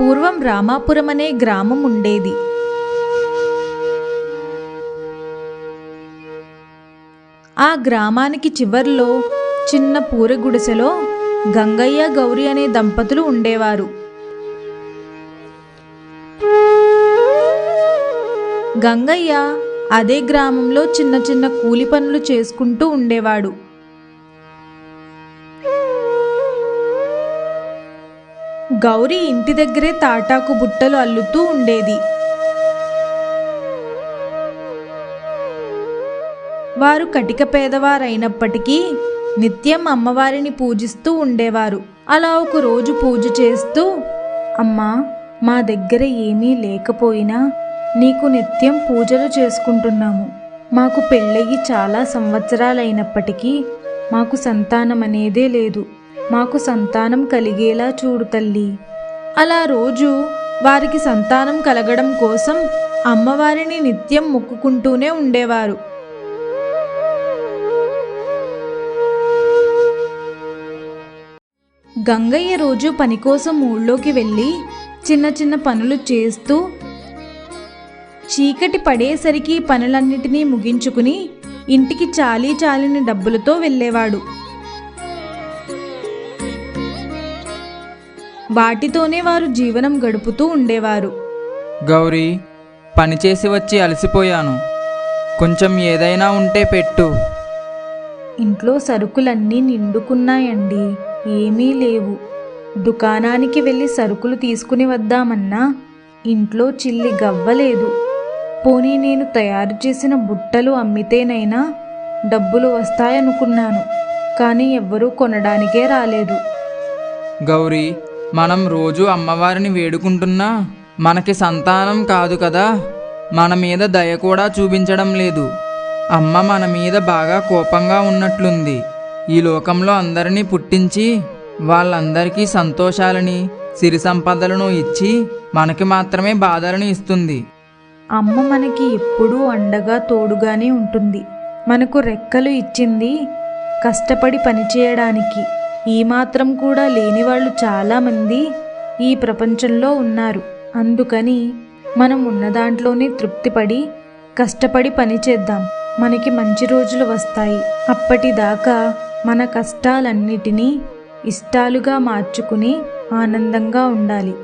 పూర్వం రామాపురం అనే గ్రామం ఉండేది. ఆ గ్రామానికి చివర్లో చిన్న పూర గుడిసెలో గంగయ్య గౌరీ అనే దంపతులు ఉండేవారు. గంగయ్య అదే గ్రామంలో చిన్న చిన్న కూలి పనులు చేసుకుంటూ ఉండేవాడు. గౌరీ ఇంటి దగ్గరే తాటాకు బుట్టలు అల్లుతూ ఉండేది. వారు కటిక పేదవారైనప్పటికీ నిత్యం అమ్మవారిని పూజిస్తూ ఉండేవారు. అలా ఒక రోజు పూజ చేస్తూ అమ్మా మా దగ్గర ఏమీ లేకపోయినా నీకు నిత్యం పూజలు చేసుకుంటున్నాము. మాకు పెళ్ళయి చాలా సంవత్సరాలైనప్పటికీ మాకు సంతానం అనేదే లేదు. మాకు సంతానం కలిగేలా చూడు తల్లి. అలా రోజు వారికి సంతానం కలగడం కోసం అమ్మవారిని నిత్యం మొక్కుకుంటూనే ఉండేవారు. గంగయ్య రోజు పని కోసం ఊళ్ళోకి వెళ్ళి చిన్న చిన్న పనులు చేస్తూ చీకటి పడేసరికి పనులన్నిటినీ ముగించుకుని ఇంటికి చాలీ చాలిన డబ్బులతో వెళ్ళేవాడు. వాటితోనే వారు జీవనం గడుపుతూ ఉండేవారు. గౌరీ పనిచేసి వచ్చి అలసిపోయాను. కొంచెం ఏదైనా ఉంటే పెట్టు. ఇంట్లో సరుకులన్నీ నిండుకున్నాయండి ఏమీ లేవు. దుకాణానికి వెళ్ళి సరుకులు తీసుకుని వద్దామన్నా ఇంట్లో చిల్లి గవ్వలేదు. పోనీ నేను తయారు చేసిన బుట్టలు అమ్మితేనైనా డబ్బులు వస్తాయనుకున్నాను కానీ ఎవ్వరూ కొనడానికే రాలేదు. గౌరీ మనం రోజు అమ్మవారిని వేడుకుంటున్నా మనకి సంతానం కాదు కదా. మన మీద దయ కూడా చూపించడం లేదు. అమ్మ మన మీద బాగా కోపంగా ఉన్నట్లుంది. ఈ లోకంలో అందరినీ పుట్టించి వాళ్ళందరికీ సంతోషాలని సిరి సంపదలను ఇచ్చి మనకి మాత్రమే బాధలను ఇస్తుంది. అమ్మ మనకి ఎప్పుడూ అండగా తోడుగానే ఉంటుంది. మనకు రెక్కలు ఇచ్చింది కష్టపడి పనిచేయడానికి. ఈ మాత్రం కూడా లేని వాళ్ళు చాలామంది ఈ ప్రపంచంలో ఉన్నారు. అందుకని మనం ఉన్న దాంట్లోనే తృప్తిపడి కష్టపడి పనిచేద్దాం మనకి మంచి రోజులు వస్తాయి. అప్పటిదాకా మన కష్టాలన్నిటినీ ఇష్టాలుగా మార్చుకుని ఆనందంగా ఉండాలి.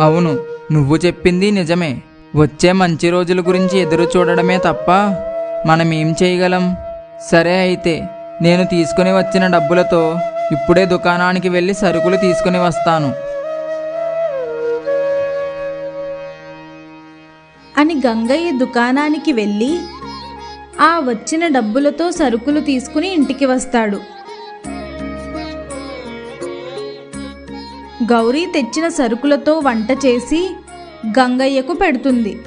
అవును నువ్వు చెప్పింది నిజమే. వచ్చే మంచి రోజుల గురించి ఎదురు చూడడమే తప్ప మనం ఏం చేయగలం? సరే అయితే నేను తీసుకుని వచ్చిన డబ్బులతో ఇప్పుడే దుకాణానికి వెళ్ళి సరుకులు తీసుకుని వస్తాను. అని గంగయ్య దుకాణానికి వెళ్ళి ఆ వచ్చిన డబ్బులతో సరుకులు తీసుకుని ఇంటికి వస్తాడు. గౌరీ తెచ్చిన సరుకులతో వంట చేసి గంగయ్యకు పెడుతుంది.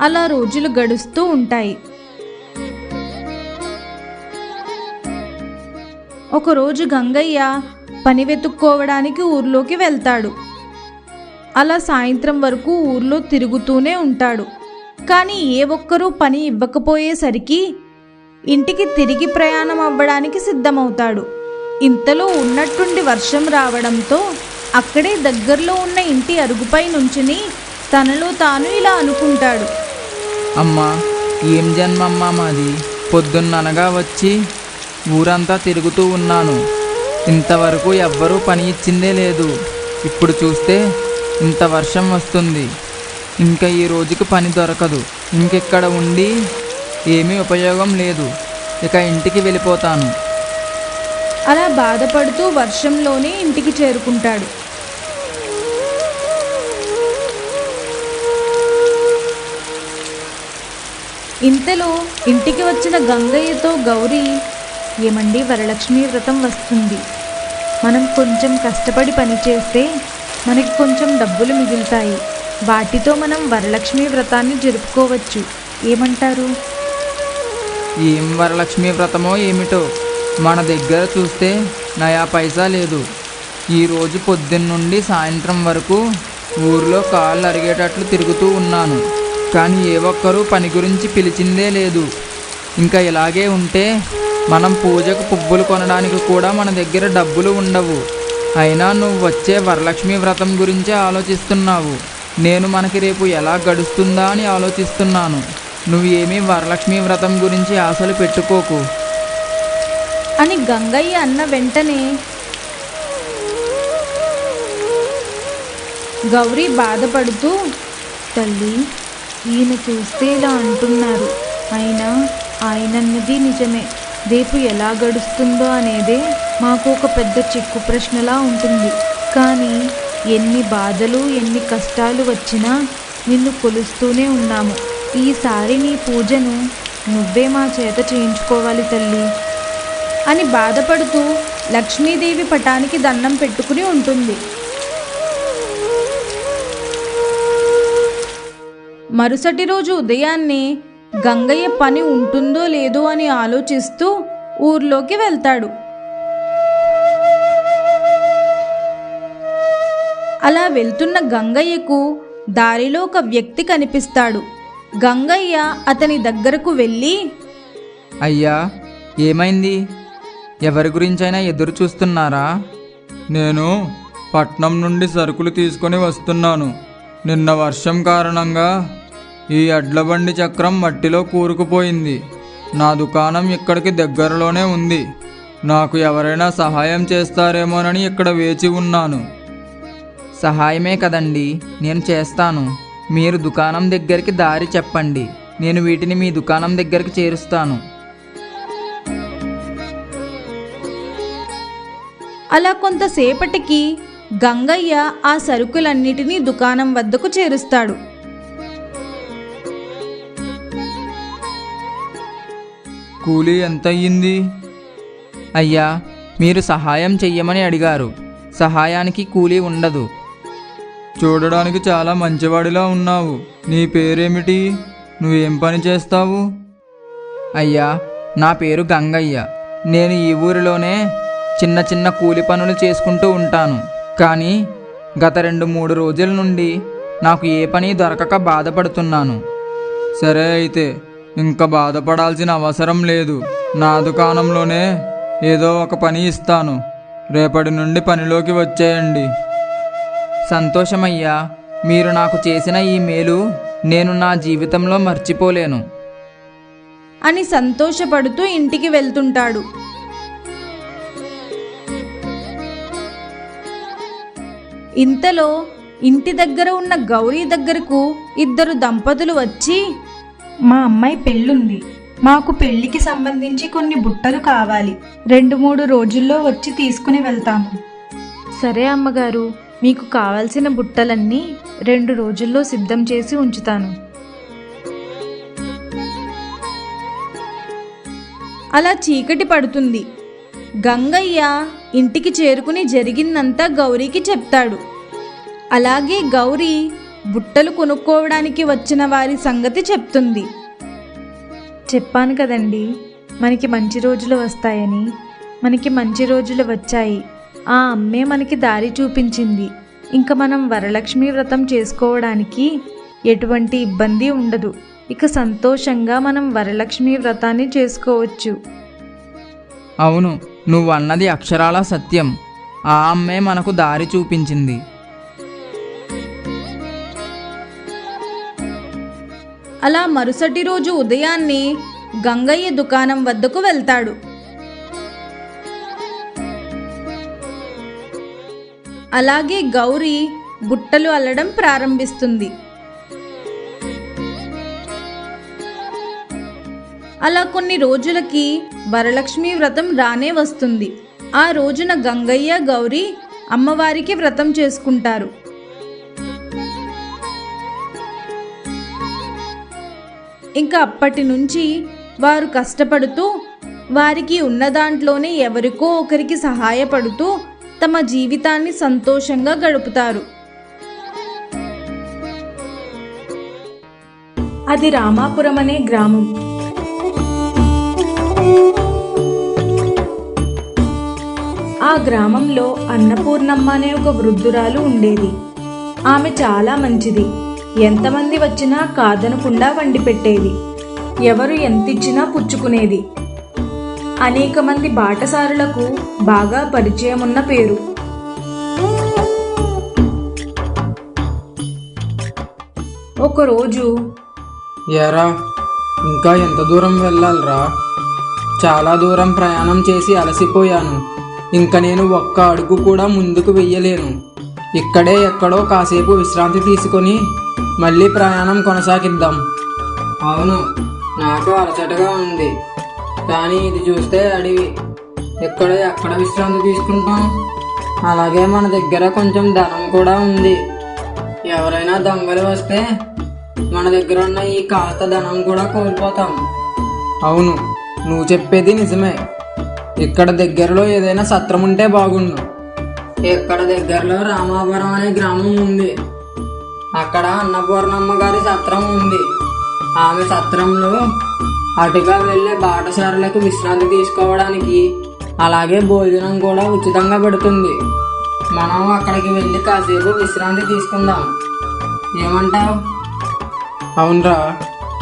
అలా రోజులు గడుస్తూ ఉంటాయి. ఒకరోజు గంగయ్య పని వెతుక్కోవడానికి ఊర్లోకి వెళ్తాడు. అలా సాయంత్రం వరకు ఊర్లో తిరుగుతూనే ఉంటాడు. కానీ ఏ ఒక్కరూ పని ఇవ్వకపోయేసరికి ఇంటికి తిరిగి ప్రయాణం అవ్వడానికి సిద్ధమవుతాడు. ఇంతలో ఉన్నట్టుండి వర్షం రావడంతో అక్కడే దగ్గరలో ఉన్న ఇంటి అరుగుపై నుంచుని తనలో తాను ఇలా అనుకుంటాడు. అమ్మా ఏం జన్మమ్మా మాది? పొద్దున్ననగా వచ్చి ఊరంతా తిరుగుతూ ఉన్నాను. ఇంతవరకు ఎవ్వరూ పని ఇచ్చిందే లేదు. ఇప్పుడు చూస్తే ఇంత వర్షం వస్తుంది. ఇంకా ఈ రోజుకి పని దొరకదు. ఇంకెక్కడ ఉండి ఏమీ ఉపయోగం లేదు. ఇక ఇంటికి వెళ్ళిపోతాను. అలా బాధపడుతూ వర్షంలోనే ఇంటికి చేరుకుంటాడు. ఇంతలో ఇంటికి వచ్చిన గంగయ్యతో గౌరీ ఏమండి? వరలక్ష్మి వ్రతం వస్తుంది. మనం కొంచెం కష్టపడి పని చేస్తే మనకి కొంచెం డబ్బులు మిగులుతాయి. వాటితో మనం వరలక్ష్మి వ్రతాన్ని జరుపుకోవచ్చు. ఏమంటారు? ఏం వరలక్ష్మి వ్రతమో ఏమిటో మన దగ్గర చూస్తే నయా పైసా లేదు. ఈరోజు పొద్దున్నుండి సాయంత్రం వరకు ఊర్లో కాళ్ళు అరిగేటట్లు తిరుగుతూ ఉన్నాను. కానీ ఏ ఒక్కరూ పని గురించి పిలిచిందే లేదు. ఇంకా ఇలాగే ఉంటే మనం పూజకు పువ్వులు కొనడానికి కూడా మన దగ్గర డబ్బులు ఉండవు. అయినా నువ్వు వచ్చే వరలక్ష్మి వ్రతం గురించే ఆలోచిస్తున్నావు. నేను మనకి రేపు ఎలా గడుస్తుందా అని ఆలోచిస్తున్నాను. నువ్వేమీ వరలక్ష్మి వ్రతం గురించి ఆశలు పెట్టుకోకు. అని గంగయ్య అన్న వెంటనే గౌరీ బాధపడుతూ తల్లి ఈయన చూస్తే ఇలా అంటున్నారు. అయినా ఆయనన్నది నిజమే. రేపు ఎలా గడుస్తుందో అనేదే మాకు ఒక పెద్ద చిక్కు ప్రశ్నలా ఉంటుంది. కానీ ఎన్ని బాధలు ఎన్ని కష్టాలు వచ్చినా నిన్ను కొలుస్తూనే ఉన్నాము. ఈసారి నీ పూజను నువ్వే మా చేత చేయించుకోవాలి తల్లి. అని బాధపడుతూ లక్ష్మీదేవి పటానికి దండం పెట్టుకుని ఉంటుంది. మరుసటి రోజు ఉదయాన్నే గంగయ్య పని ఉంటుందో లేదో అని ఆలోచిస్తూ ఊర్లోకి వెళ్తాడు. అలా వెళ్తున్న గంగయ్యకు దారిలో ఒక వ్యక్తి కనిపిస్తాడు. గంగయ్య అతని దగ్గరకు వెళ్ళి అయ్యా ఏమైంది? ఎవరి గురించైనా ఎదురు చూస్తున్నారా? నేను పట్నం నుండి సరుకులు తీసుకొని వస్తున్నాను. నిన్న వర్షం కారణంగా ఈ అడ్ల బండి చక్రం మట్టిలో కూరుకుపోయింది. నా దుకాణం ఇక్కడికి దగ్గరలోనే ఉంది. నాకు ఎవరైనా సహాయం చేస్తారేమోనని ఇక్కడ వేచి ఉన్నాను. సహాయమే కదండి నేను చేస్తాను. మీరు దుకాణం దగ్గరికి దారి చెప్పండి. నేను వీటిని మీ దుకాణం దగ్గరికి చేరుస్తాను. అలా కొంతసేపటికి గంగయ్య ఆ సరుకులన్నిటినీ దుకాణం వద్దకు చేరుస్తాడు. కూలీ ఎంతయ్యింది? అయ్యా మీరు సహాయం చెయ్యమని అడిగారు. సహాయానికి కూలీ ఉండదు. చూడడానికి చాలా మంచివాడిలా ఉన్నావు. నీ పేరేమిటి? నువ్వేం పని చేస్తావు? అయ్యా నా పేరు గంగయ్య. నేను ఈ ఊరిలోనే చిన్న చిన్న కూలి పనులు చేసుకుంటూ ఉంటాను. కానీ గత రెండు మూడు రోజుల నుండి నాకు ఏ పని దొరకక బాధపడుతున్నాను. సరే అయితే ఇంకా బాధపడాల్సిన అవసరం లేదు. నా దుకాణంలోనే ఏదో ఒక పని ఇస్తాను. రేపటి నుండి పనిలోకి వచ్చేయండి. సంతోషమయ్యా మీరు నాకు చేసిన ఈ మేలు నేను నా జీవితంలో మర్చిపోలేను. అని సంతోషపడుతూ ఇంటికి వెళ్తుంటాడు. ఇంతలో ఇంటి దగ్గర ఉన్న గౌరీ దగ్గరకు ఇద్దరు దంపతులు వచ్చి మా అమ్మాయి పెళ్ళుంది. మాకు పెళ్ళికి సంబంధించి కొన్ని బుట్టలు కావాలి. రెండు మూడు రోజుల్లో వచ్చి తీసుకుని వెళ్తాము. సరే అమ్మగారు మీకు కావలసిన బుట్టలన్నీ రెండు రోజుల్లో సిద్ధం చేసి ఉంచుతాను. అలా చీకటి పడుతుంది. గంగయ్య ఇంటికి చేరుకుని జరిగిందంతా గౌరీకి చెప్తాడు. అలాగే గౌరీ బుట్టలు కొనుక్కోవడానికి వచ్చిన వారి సంగతి చెప్తుంది. చెప్పాను కదండి మనకి మంచి రోజులు వస్తాయని. మనకి మంచి రోజులు వచ్చాయి. ఆ అమ్మే మనకి దారి చూపించింది. ఇంకా మనం వరలక్ష్మి వ్రతం చేసుకోవడానికి ఎటువంటి ఇబ్బంది ఉండదు. ఇక సంతోషంగా మనం వరలక్ష్మి వ్రతాన్ని చేసుకోవచ్చు. అవును నువ్వు అన్నది అక్షరాల సత్యం. ఆ అమ్మే మనకు దారి చూపించింది. అలా మరుసటి రోజు ఉదయాన్నే గంగయ్య దుకాణం వద్దకు వెళ్తాడు. అలాగే గౌరీ బుట్టలు అల్లడం ప్రారంభిస్తుంది. అలా కొన్ని రోజులకి వరలక్ష్మి వ్రతం రానే వస్తుంది. ఆ రోజున గంగయ్య గౌరీ అమ్మవారికి వ్రతం చేసుకుంటారు. ఇంకా అప్పటి నుంచి వారు కష్టపడుతూ వారికి ఉన్న దాంట్లోనే ఎవరికో ఒకరికి సహాయపడుతూ తమ జీవితాన్ని సంతోషంగా గడుపుతారు. అది రామాపురం అనే గ్రామం. ఆ గ్రామంలో అన్నపూర్ణమ్మ అనే ఒక వృద్ధురాలు ఉండేది. ఆమె చాలా మంచిది. ఎంతమంది వచ్చినా కాదనకుండా వండి పెట్టేది ఎవరు ఎంతిచ్చినా పుచ్చుకునేది. అనేక మంది బాటసారులకు బాగా పరిచయం ఉన్న పేరు. ఒకరోజు ఎరా ఇంకా ఎంత దూరం వెళ్ళాలిరా? చాలా దూరం ప్రయాణం చేసి అలసిపోయాను. ఇంక నేను ఒక్క అడుగు కూడా ముందుకు వెయ్యలేను. ఇక్కడే ఎక్కడో కాసేపు విశ్రాంతి తీసుకొని మళ్ళీ ప్రయాణం కొనసాగిద్దాం. అవును నాకు అలసటగా ఉంది. కానీ ఇది చూస్తే అడవి. ఇక్కడ ఎక్కడ విశ్రాంతి తీసుకుంటాం. అలాగే మన దగ్గర కొంచెం ధనం కూడా ఉంది. ఎవరైనా దొంగలు వస్తే మన దగ్గర ఉన్న ఈ కాస్త ధనం కూడా కోల్పోతాం. అవును నువ్వు చెప్పేది నిజమే. ఇక్కడ దగ్గరలో ఏదైనా సత్రం ఉంటే బాగుండు. ఇక్కడ దగ్గరలో రామాపురం అనే గ్రామం ఉంది. అక్కడ అన్నపూర్ణమ్మ గారి సత్రం ఉంది. ఆమె సత్రంలో అటుగా వెళ్ళే బాటసారులకు విశ్రాంతి తీసుకోవడానికి అలాగే భోజనం కూడా ఉచితంగా పెడుతుంది. మనం అక్కడికి వెళ్ళి కాసేపు విశ్రాంతి తీసుకుందాం. ఏమంటావ్? అవునరా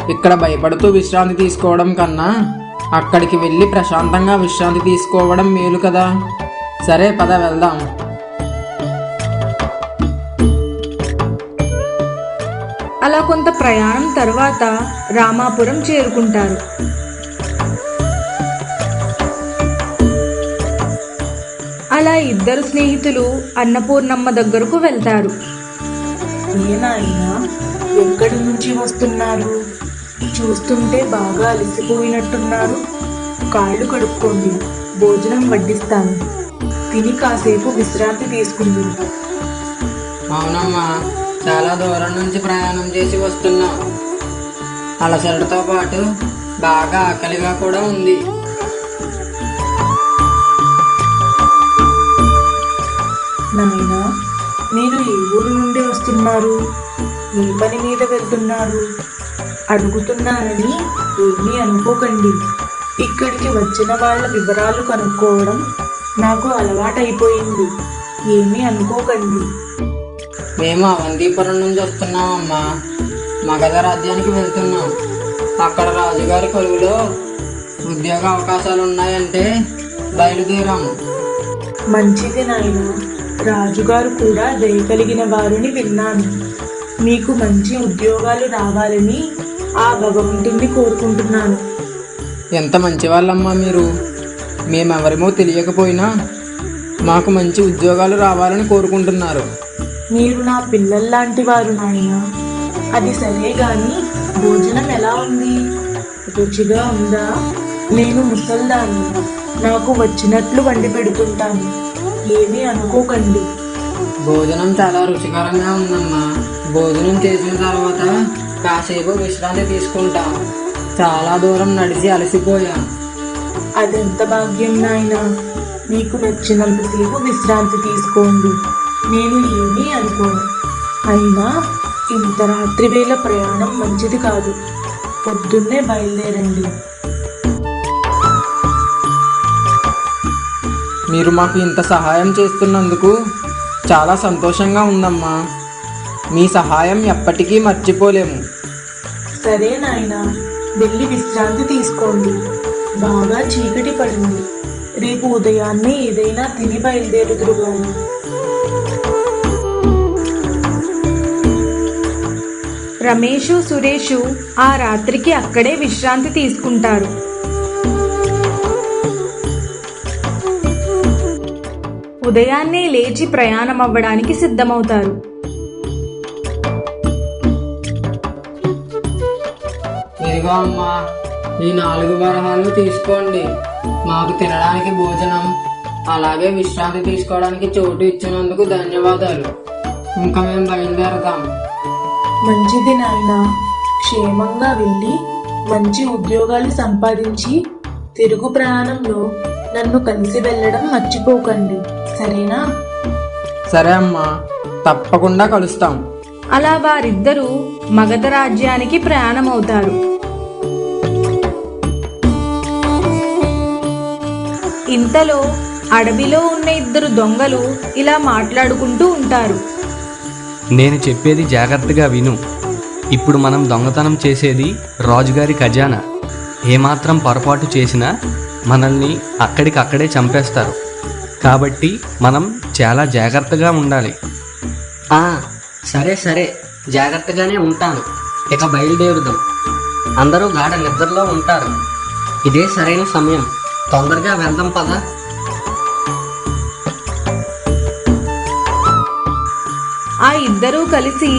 ఇక్కడ భయపడుతూ విశ్రాంతి తీసుకోవడం కన్నా అక్కడికి వెళ్ళి ప్రశాంతంగా విశ్రాంతి తీసుకోవడం మేలు కదా. సరే పద వెళ్దాం. అలా కొంత ప్రయాణం తర్వాత రామాపురం చేరుకుంటారు. అలా ఇద్దరు స్నేహితులు అన్నపూర్ణమ్మ దగ్గరకు వెళ్తారు. ఎక్కడి నుంచి వస్తున్నారు? చూస్తుంటే బాగా అలసిపోయినట్టున్నారు. కాళ్ళు కడుక్కోండి భోజనం వడ్డిస్తాను. తిని కాసేపు విశ్రాంతి తీసుకుంది. అవునమ్మా చాలా దూరం నుంచి ప్రయాణం చేసి వస్తున్నాం. అలసటతో పాటు బాగా ఆకలిగా కూడా ఉంది. నాయనా మీరు ఏ ఊరు నుండి వస్తున్నారు? ఏ పని మీద వెళ్తున్నారు? అడుగుతున్నానని ఏమీ అనుకోకండి. ఇక్కడికి వచ్చిన వాళ్ళ వివరాలు కనుక్కోవడం నాకు అలవాటైపోయింది. ఏమీ అనుకోకండి. మేము అవంతిపురం నుంచి వస్తున్నామమ్మా మగధ రాజ్యానికి వెళ్తున్నాం. అక్కడ రాజుగారి కొలువులో ఉద్యోగ అవకాశాలు ఉన్నాయంటే బయలుదేరాము మంచిది నాయన. రాజుగారు కూడా దయ కలిగిన వారిని విన్నాను. మీకు మంచి ఉద్యోగాలు రావాలని ఆ భగవంతుణ్ణి కోరుకుంటున్నాను. ఎంత మంచి వాళ్ళమ్మా మీరు. మేమెవరేమో తెలియకపోయినా మాకు మంచి ఉద్యోగాలు రావాలని కోరుకుంటున్నారు. మీరు నా పిల్లల్లాంటి వారు నాయన. అది సరే గాని భోజనం ఎలా ఉంది? రుచిగా ఉందా? నేను ముసల్దాన్ని. నాకు వచ్చినట్లు వండి పెడుతుంటాను. ఏమీ అనుకోకండి. భోజనం చాలా రుచికరంగా ఉందమ్మా. భోజనం చేసిన తర్వాత కాసేపు విశ్రాంతి తీసుకుంటాం. చాలా దూరం నడిచి అలసిపోయాం. అదెంత భాగ్యం నాయన. మీకు నచ్చినంతసేపు విశ్రాంతి తీసుకోండి. నేను ఏమీ అనుకోను. అయినా ఇంత రాత్రి వేళ ప్రయాణం మంచిది కాదు. పొద్దున్నే బయలుదేరండి. మీరు మాకు ఇంత సహాయం చేస్తున్నందుకు చాలా సంతోషంగా ఉందమ్మా. మీ సహాయం ఎప్పటికీ మర్చిపోలేము. సరే నాయన వెళ్ళి విశ్రాంతి తీసుకోండి. బాగా చీకటి పడింది. రేపు ఉదయాన్నే ఏదైనా తిని బయలుదేరుదురు గాని రమేషు సురేషు ఆ రాత్రికి అక్కడే విశ్రాంతి తీసుకుంటారు. ఉదయాన్నే లేచి ప్రయాణం అవ్వడానికి సిద్ధమవుతారు. ఇదిగో అమ్మా ఈ నాలుగు వరహాలు తీసుకోండి. మాకు తినడానికి భోజనం అలాగే విశ్రాంతి తీసుకోవడానికి చోటు ఇచ్చినందుకు ధన్యవాదాలు. ఇంకా మేము బయలుదేరతాము మంచిది నాయన. క్షేమంగా వెళ్ళి మంచి ఉద్యోగాలు సంపాదించి తిరుగు ప్రయాణంలో నన్ను కలిసి వెళ్ళడం మర్చిపోకండి. సరేనా? సరే అమ్మా. తప్పకుండా కలుస్తాం. అలా వారిద్దరూ మగధ రాజ్యానికి ప్రయాణమవుతారు. ఇంతలో అడవిలో ఉన్న ఇద్దరు దొంగలు ఇలా మాట్లాడుకుంటూ ఉంటారు. నేను చెప్పేది జాగ్రత్తగా విను. ఇప్పుడు మనం దొంగతనం చేసేది రాజుగారి ఖజానా. ఏమాత్రం పొరపాటు చేసినా మనల్ని అక్కడికక్కడే చంపేస్తారు. కాబట్టి మనం చాలా జాగ్రత్తగా ఉండాలి. ఆ, సరే సరే. జాగ్రత్తగానే ఉంటాను. ఇక బయలుదేరుదాం. అందరూ గాఢ నిద్రలో ఉంటారు. ఇదే సరైన సమయం. తొందరగా వెళ్దాం పదా. ఆ ఇద్దరూ కలిసి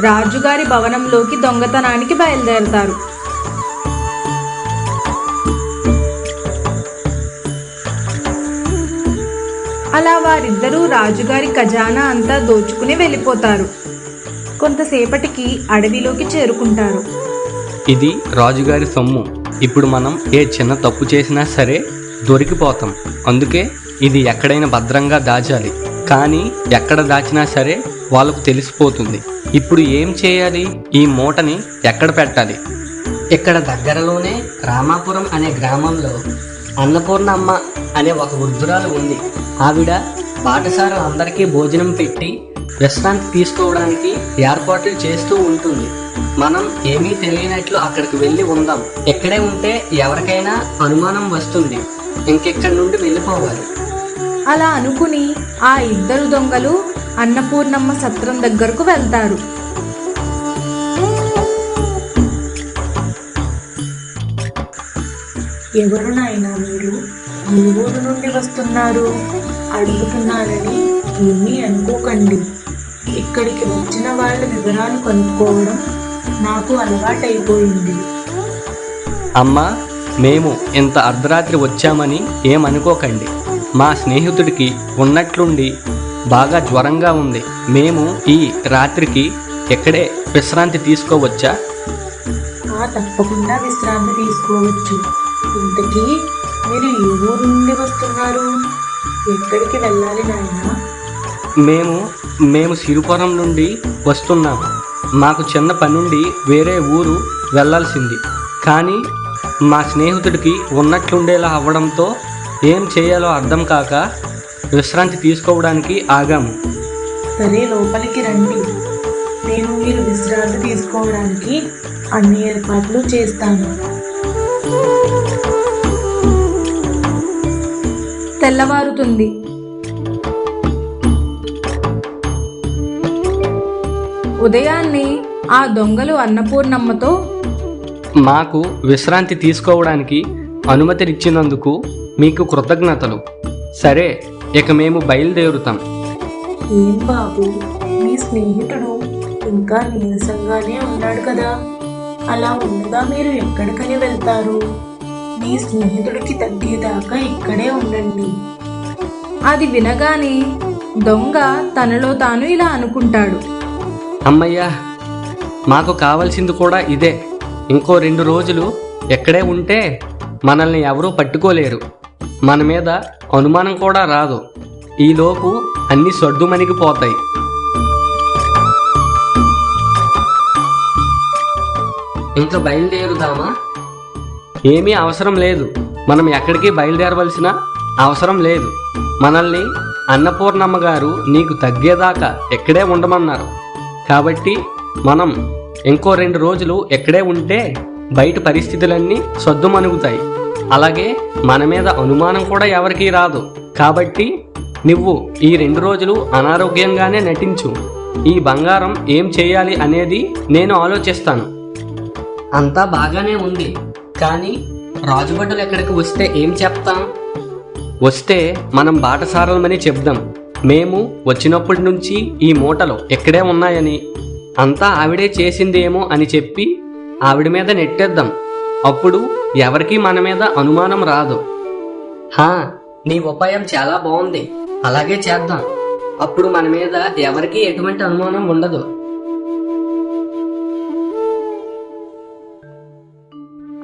రాజుగారి భవనంలోకి దొంగతనానికి బయలుదేరతారు. అలా వారిద్దరూ రాజుగారి ఖజానా అంతా దోచుకుని వెళ్ళిపోతారు. కొంతసేపటికి అడవిలోకి చేరుకుంటారు. ఇది రాజుగారి సొమ్ము. ఇప్పుడు మనం ఏ చిన్న తప్పు చేసినా సరే దొరికిపోతాం. అందుకే ఇది ఎక్కడైనా భద్రంగా దాచాలి. కానీ ఎక్కడ దాచినా సరే వాళ్ళకు తెలిసిపోతుంది. ఇప్పుడు ఏం చేయాలి? ఈ మూటని ఎక్కడ పెట్టాలి? ఇక్కడ దగ్గరలోనే రామాపురం అనే గ్రామంలో అన్నపూర్ణమ్మ అనే ఒక వృద్ధురాలు ఉంది. ఆవిడ పాఠశాల అందరికీ భోజనం పెట్టి విశ్రాంతి తీసుకోవడానికి ఏర్పాట్లు చేస్తూ ఉంటుంది. మనం ఏమీ తెలియనట్లు అక్కడికి వెళ్ళి ఉందాం. ఇక్కడే ఉంటే ఎవరికైనా అనుమానం వస్తుంది. ఇంకెక్కడి నుండి వెళ్ళిపోవాలి? అలా అనుకుని ఆ ఇద్దరు దొంగలు అన్నపూర్ణమ్మ సత్రం దగ్గరకు వెళ్తారు. ఎవరు నాయనా మీరు ఏ ఊరు నుండి వస్తున్నారు అడుగుతున్నానని ఏమీ అనుకోకండి. ఇక్కడికి వచ్చిన వాళ్ళ వివరాలు కనుక్కోవడం నాకు అలవాటైపోయింది. అమ్మా మేము ఇంత అర్ధరాత్రి వచ్చామని ఏమనుకోకండి. మా స్నేహితుడికి ఉన్నట్లుండి బాగా జ్వరంగా ఉంది. మేము ఈ రాత్రికి ఇక్కడే విశ్రాంతి తీసుకోవచ్చా? తప్పకుండా విశ్రాంతి తీసుకోవచ్చు. ఇంతకీ మీరు ఏ ఊరు నుండి వస్తున్నారు? ఎక్కడికి వెళ్ళాలి నాయనా? మేము మేము సిరుపురం నుండి వస్తున్నాం మాకు చిన్న పనుండి వేరే ఊరు వెళ్ళాల్సింది. కానీ మా స్నేహితుడికి ఉన్నట్లుండేలా అవ్వడంతో ఏం చేయాలో అర్థం కాక విశ్రాంతి తీసుకోవడానికి ఆగాము సరే లోపలికి రండి. నేను మీరు విశ్రాంతి తీసుకోవడానికి అన్ని ఏర్పాట్లు చేస్తాను. తెల్లవారుతుంది. ఉదయాన్నే ఆ దొంగలు అన్నపూర్ణమ్మతో మాకు విశ్రాంతి తీసుకోవడానికి అనుమతినిచ్చినందుకు మీకు కృతజ్ఞతలు. సరే ఇక మేము బయలుదేరుతాం. ఏం బాబు? మీ స్నేహితుడు ఇంకా నీరసంగానే ఉన్నాడు కదా. అలా ఉండగా మీరు ఎక్కడికని వెళ్తారు? మీ స్నేహితుడికి తగ్గేదాకా ఇక్కడే ఉండండి. అది వినగానే దొంగ తనలో తాను ఇలా అనుకుంటాడు. అమ్మయ్యా మాకు కావాల్సింది కూడా ఇదే. ఇంకో రెండు రోజులు ఎక్కడే ఉంటే మనల్ని ఎవరూ పట్టుకోలేరు. మన మీద అనుమానం కూడా రాదు. ఈలోపు అన్ని సర్దుమణిగిపోతాయి. ఇంకా బయలుదేరుదామా? ఏమీ అవసరం లేదు. మనం ఎక్కడికి బయలుదేరవలసిన అవసరం లేదు. మనల్ని అన్నపూర్ణమ్మ గారు నీకు తగ్గేదాకా ఎక్కడే ఉండమన్నారు. కాబట్టి మనం ఇంకో రెండు రోజులు ఎక్కడే ఉంటే బయట పరిస్థితులన్నీ సద్దుమణుగుతాయి. అలాగే మన మీద అనుమానం కూడా ఎవరికీ రాదు. కాబట్టి నువ్వు ఈ రెండు రోజులు అనారోగ్యంగానే నటించు. ఈ బంగారం ఏం చేయాలి అనేది నేను ఆలోచిస్తాను. అంతా బాగానే ఉంది. కానీ రాజుభటులు ఎక్కడికి వస్తే ఏం చెప్తాం? వస్తే మనం బాటసారలమని చెప్దాం. మేము వచ్చినప్పటి నుంచి ఈ మూటలు ఎక్కడే ఉన్నాయని. అంతా ఆవిడే చేసిందేమో అని చెప్పి ఆవిడ మీద నెట్టేద్దాం. అప్పుడు ఎవరికీ మన మీద అనుమానం రాదు. హా నీ ఉపాయం చాలా బాగుంది అలాగే చేద్దాం. అప్పుడు మన మీద ఎవరికీ ఎటువంటి అనుమానం ఉండదు.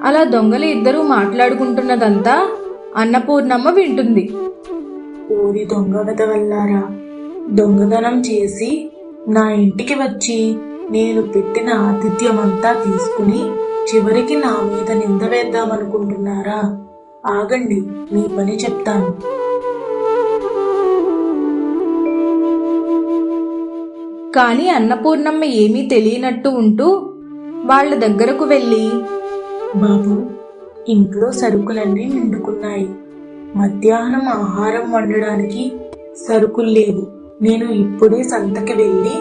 అలా దొంగలు ఇద్దరూ మాట్లాడుకుంటున్నదంతా అన్నపూర్ణమ్మ వింటుంది. ఊరి దొంగ వెదవల్లారా దొంగతనం చేసి నా ఇంటికి వచ్చి నేను పెట్టిన ఆతిథ్యమంతా తీసుకుని చివరికి నా మీద నింద వేద్దామనుకుంటున్నారా? ఆగండి మీ పని చెప్తాను. కానీ అన్నపూర్ణమ్మ ఏమీ తెలియనట్టు ఉంటూ వాళ్ళ దగ్గరకు వెళ్ళి బాబు ఇంట్లో సరుకులన్నీ నిండుకున్నాయి. మధ్యాహ్నం ఆహారం వండడానికి సరుకులు లేవు. నేను ఇప్పుడే సంతకి వెళ్ళి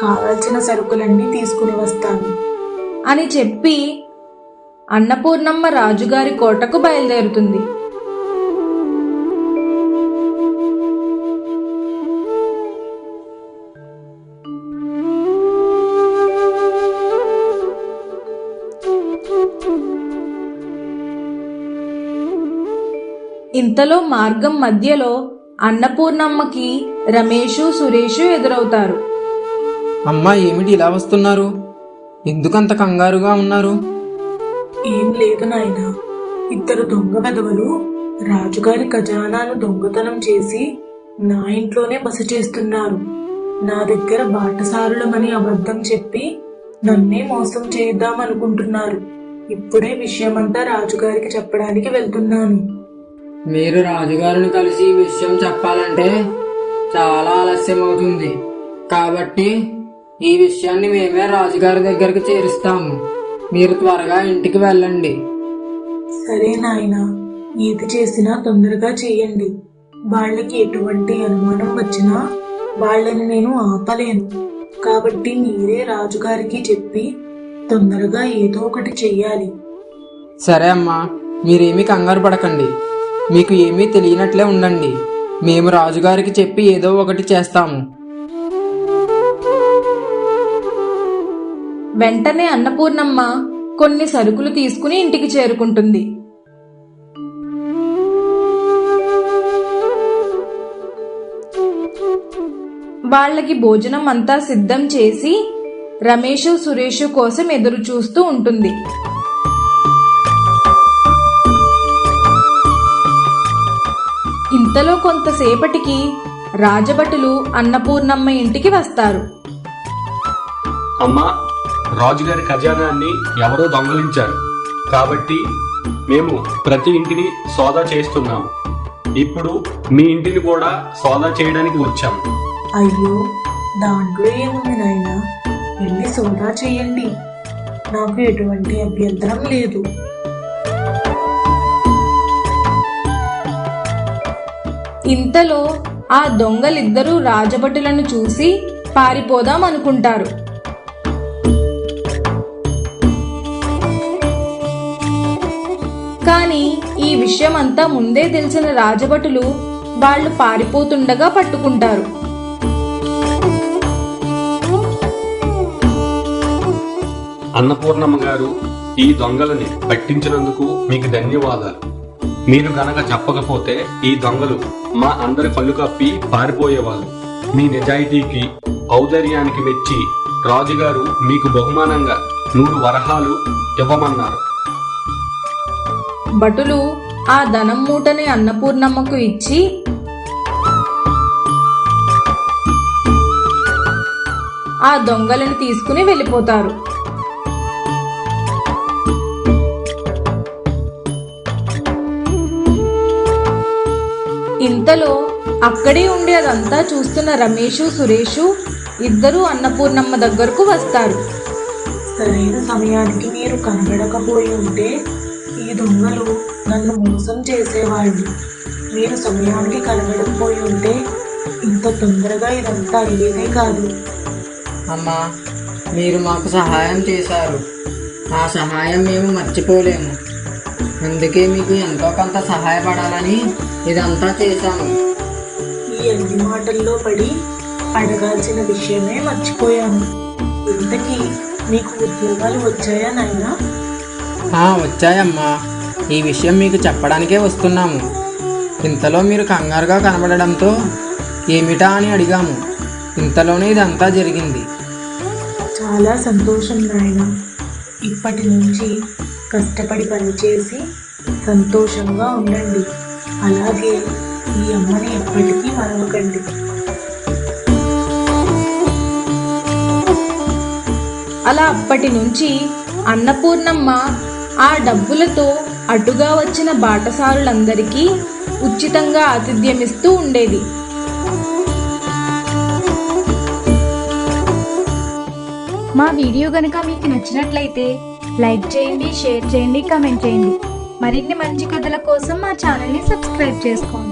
కావాల్సిన సరుకులన్నీ తీసుకుని వస్తాను. అని చెప్పి అన్నపూర్ణమ్మ రాజుగారి కోటకు బయలుదేరుతుంది. ఇంతలో మార్గం మధ్యలో అన్నపూర్ణమ్మకి రమేషు సురేషు ఎదురవుతారు. అమ్మా ఏమిటి ఇలా వస్తున్నారు? ఎందుకంత కంగారుగా ఉన్నారు? ఏం లేదు నాయన. ఇద్దరు దొంగ వెధవలు రాజుగారి ఖజానాను దొంగతనం చేసి నా ఇంట్లోనే బస చేస్తున్నారు. నా దగ్గర బాటసారులమని అబద్ధం చెప్పి నన్నే మోసం చేద్దాం అనుకుంటున్నారు ఇప్పుడే విషయమంతా రాజుగారికి చెప్పడానికి వెళ్తున్నాను. మీరు రాజుగారిని కలిసి ఈ విషయం చెప్పాలంటే చాలా ఆలస్యం అవుతుంది కాబట్టి ఈ విషయాన్ని మేమే రాజుగారి దగ్గరికి చేరుస్తాము. మీరు త్వరగా ఇంటికి వెళ్ళండి. సరే నాయన ఏది చేసినా తొందరగా చేయండి. వాళ్ళకి ఎటువంటి అనుమానం వచ్చినా వాళ్ళని నేను ఆపలేను. కాబట్టి మీరే రాజుగారికి చెప్పి తొందరగా ఏదో ఒకటి చెయ్యాలి. సరే అమ్మా మీరేమీ కంగారు పడకండి. మీకు ఏమీ తెలియనట్లే ఉండండి. మేము రాజుగారికి చెప్పి ఏదో ఒకటి చేస్తాము. వెంటనే అన్నపూర్ణమ్మ కొన్ని సరుకులు తీసుకుని ఇంటికి చేరుకుంటుంది. వాళ్ళకి భోజనం అంతా సిద్ధం చేసి రమేష్ సురేష్ కోసం ఎదురు చూస్తూ ఉంటుంది. ఇంతలో కొంతసేపటికి రాజభటులు అన్నపూర్ణమ్మ ఇంటికి వస్తారు. అమ్మా రాజుగారి ఖజానాన్ని ఎవరో దొంగలించారు. కాబట్టి మేము ప్రతి ఇంటిని సోదా చేస్తున్నాము. ఇప్పుడు మీ ఇంటిని కూడా సోదా చేయడానికి వచ్చాము. అయ్యో దాంట్లో ఏముంది నాయన? వెళ్ళి సోదా చేయండి. నాకు ఎటువంటి అభ్యంతరం లేదు. ఇంతలో ఆ దొంగలిద్దరూ రాజభటులను చూసి పారిపోదాం అనుకుంటారు కానీ ఈ విషయం అంతా ముందే తెలిసిన రాజభటులు వాళ్ళు పారిపోతుండగా పట్టుకుంటారు. అన్నపూర్ణమ్మ గారు ఈ దొంగలని పట్టించినందుకు మీకు ధన్యవాదాలు. మీరు గనక చెప్పకపోతే ఈ దొంగలు మా అందరి కళ్ళు కప్పి పారిపోయేవాళ్ళు. మీ నిజాయితీకి ఔదర్యానికి మెచ్చి రాజుగారు మీకు బహుమానంగా నూరు వరహాలు ఇవ్వమన్నారు. భటులు ఆ ధనం మూటని అన్నపూర్ణమ్మకు ఇచ్చి ఆ దొంగలను తీసుకుని వెళ్ళిపోతారు. ఇంతలో అక్కడే ఉండి అదంతా చూస్తున్న రమేషు సురేషు ఇద్దరూ అన్నపూర్ణమ్మ దగ్గరకు వస్తారు. సరైన సమయానికి మీరు కనబడకపోయి ఉంటే ఈ దొంగలు నన్ను మోసం చేసేవాళ్ళు. మీరు సమయానికి కనబడకపోయి ఉంటే ఇంత తొందరగా ఇదంతా అయ్యేదే కాదు. అమ్మా మీరు మాకు సహాయం చేశారు. ఆ సహాయం మేము మర్చిపోలేము. అందుకే మీకు ఎంతో కొంత సహాయపడాలని ఇదంతా చేశాము. ఈ అన్ని మాటల్లో పడి అడగాల్సిన విషయమే మర్చిపోయాను. ఇంతకీ మీకు ఉద్యోగాలు వచ్చాయా నాయనా? వచ్చాయమ్మా. ఈ విషయం మీకు చెప్పడానికే వస్తున్నాము. ఇంతలో మీరు కంగారుగా కనబడడంతో ఏమిటా అని అడిగాము. ఇంతలోనే ఇదంతా జరిగింది. చాలా సంతోషం నాయన. ఇప్పటి నుంచి కష్టపడి పనిచేసి సంతోషంగా ఉండండి. అలాగే ఈ అమ్మని ఎప్పటికీ మరవకండి. అలా అప్పటి నుంచి అన్నపూర్ణమ్మ ఆ డబ్బులతో అటుగా వచ్చిన బాటసారులందరికీ ఉచితంగా ఆతిథ్యమిస్తూ ఉండేది. మా వీడియో కనుక మీకు నచ్చినట్లయితే లైక్ చేయండి షేర్ చేయండి కమెంట్ చేయండి. మరిన్ని మంచి కథల కోసం మా ఛానల్ని సబ్స్క్రైబ్ చేసుకోండి.